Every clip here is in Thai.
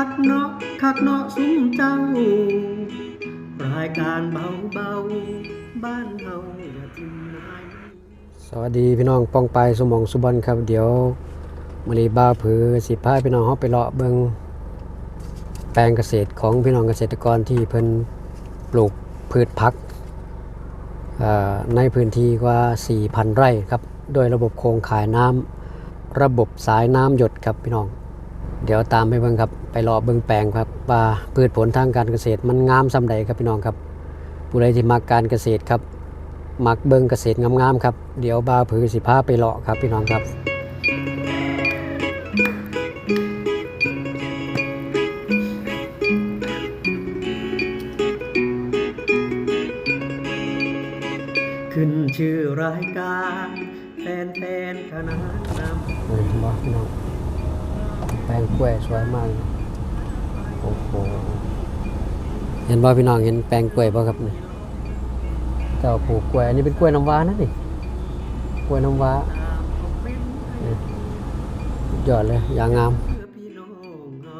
คักเนาะคักเนาะซุ้มเจ้า รายการเบาเบาบ้านเฮาอย่าทิ้งนายสวัสดีพี่น้องป้องไปสมองสุบอลครับ เดี๋ยวมรีบ้าผือสิพาพี่น้องเฮาไปเลาะเบิงแปลงเกษตรของพี่น้องเกษตรกรที่เพิ่นปลูกพืชผักในพื้นที่กว่า 4,000 ไร่ครับ โดยระบบโครงข่ายน้ำระบบสายน้ำหยดครับพี่น้อง เดี๋ยวตามไปเบิ่งครับ ไปเลาะเบิ่งแปลงครับว่าพืชผลทางการเกษตรมันงามซำใดครับพี่น้องครับ ผู้ใดที่มักการเกษตรครับ มักเบิงเกษตรงามๆครับ เดี๋ยวบาผือสิพาไปเลาะครับพี่น้องครับขึ้นชื่อรายการแฟนแฟนๆขนานนำเห็นบ่พี่น้อง แปลงกล้วยสวยมากโอ้โหเห็นบ่พี่น้องเห็นแปลงกล้วยบ่ครับนี่เจ้าปลูกกล้วยอันนี้เป็นกล้วยน้ำว้านะนี่กล้วยน้ำว้าหยอดเลยอย่างงามเพื่อพี่น้องเฮา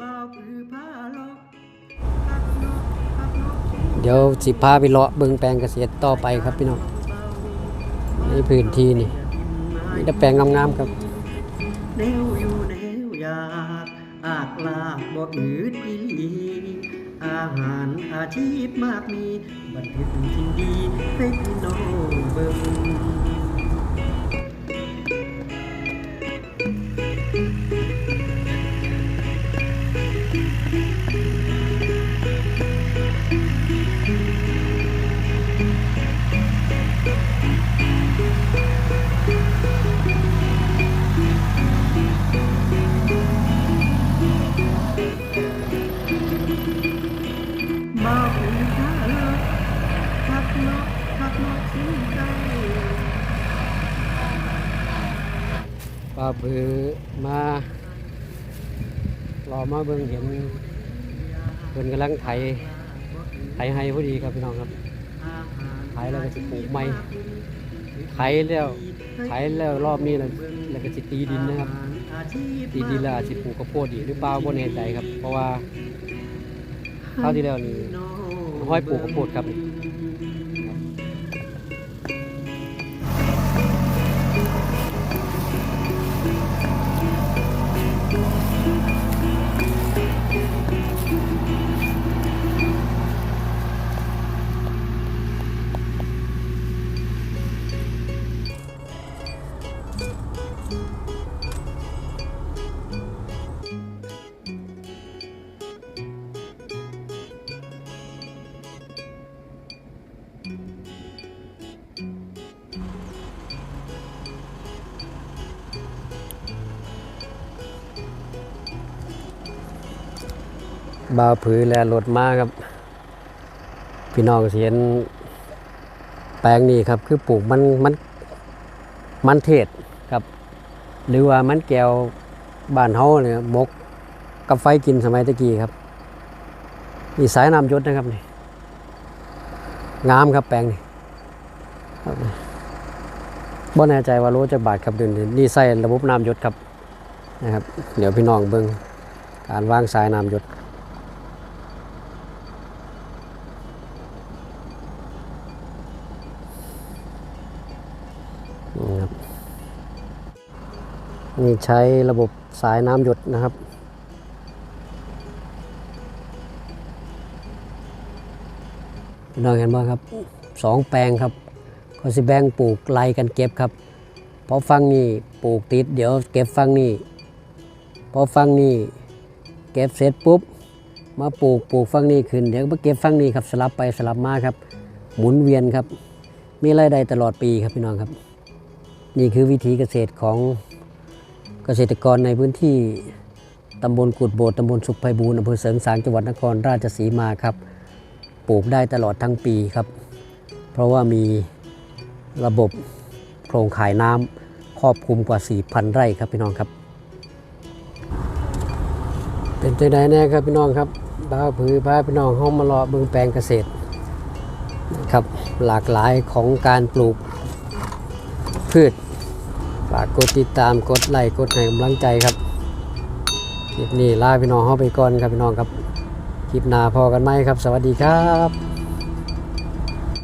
บ่าวคือผ้าลอกคักเนาะคักเนาะเดี๋ยวสิพาไปเลาะเบิงแปลงเกษตรต่อไปครับพี่น้องในพื้นที่นี่มีแต่แปลงงามๆครับ แนวอยู่แนวอยากอากลาบบ่อืดอีลีอาหารอาชีพมากมี บันทึกสิ่งดีให้พี่น้องเบิ่งะคักเนาะสิ้นใจป้าผือมารอมาเบิ่งเห็นเพิ่นกำลังไถไถให้พอดีครับพี่น้องครับไถแล้วก็สิปลูกใหม่ไถแล้วไถแล้วรอบนี้แล้วแล้วก็สิตีดินนะครับ ตีดินแล้วอาจสิปลูกข้าวโพดอีกหรือเปล่าบ่แน่ใจครับ เพราะว่าคราวที่แล้วนี่ห้อยปลูกข้าวโพดครับ บาผือแลรถมาครับ พี่น้องเสิเห็นแปลงนี้ครับ คือปลูกมันมันมันเทศครับ หรือว่ามันแก้วบ้านเฮาเนี่ยบกกับไฟกินสมัยตะกี้ครับนี่สายน้ำยศนะครับนี่งามครับแปลงนี่บ่แน่ใจว่ารู้จักบาทครับเดือนนี้นี่ใส่ระบบน้ำยศครับนะครับ เดี๋ยวพี่น้องเบิ่งการวางสายน้ำยศ นี่ครับนี่ใช้ระบบสายน้ำหยดนะครับพี่น้องเห็นไหมครับสองแปลงครับเขาสิแบ่งปลูกไล่กันเก็บครับเพราะฟังนี่ปลูกติด เดี๋ยวเก็บฟังนี่พอฟังนี่เก็บเสร็จปุ๊บ มาปลูกปลูกฟังนี่ขึ้นเดี๋ยวมาเก็บฟังนี่ครับสลับไปสลับมาครับ หมุนเวียนครับ มีรายได้ตลอดปีครับพี่น้องครับ นี่คือวิธีเกษตรของเกษตรกรในพื้นที่ตำบลกุดโบดตำบลสุขไพบูรณ์อำเภอเสริงสางจังหวัดนครราชสีมาครับ ปลูกได้ตลอดทั้งปีครับ เพราะว่ามีระบบโครงข่ายน้ำครอบคลุมกว่า 4,000 ไร่ครับพี่น้องครับ เป็นใจใดแน่ครับพี่น้องครับบ้าวผือพาพี่น้องห้องมาลาะเบืองแปลงเกษตรครับหลากหลายของการปลูกพืช ฝากกดติดตามกดไลค์กดให้กำลังใจครับคลิปนี้ลาพี่น้องเฮาไปก่อนครับพี่น้องครับคลิปหน้าพอกันไหมครับ สวัสดีครับ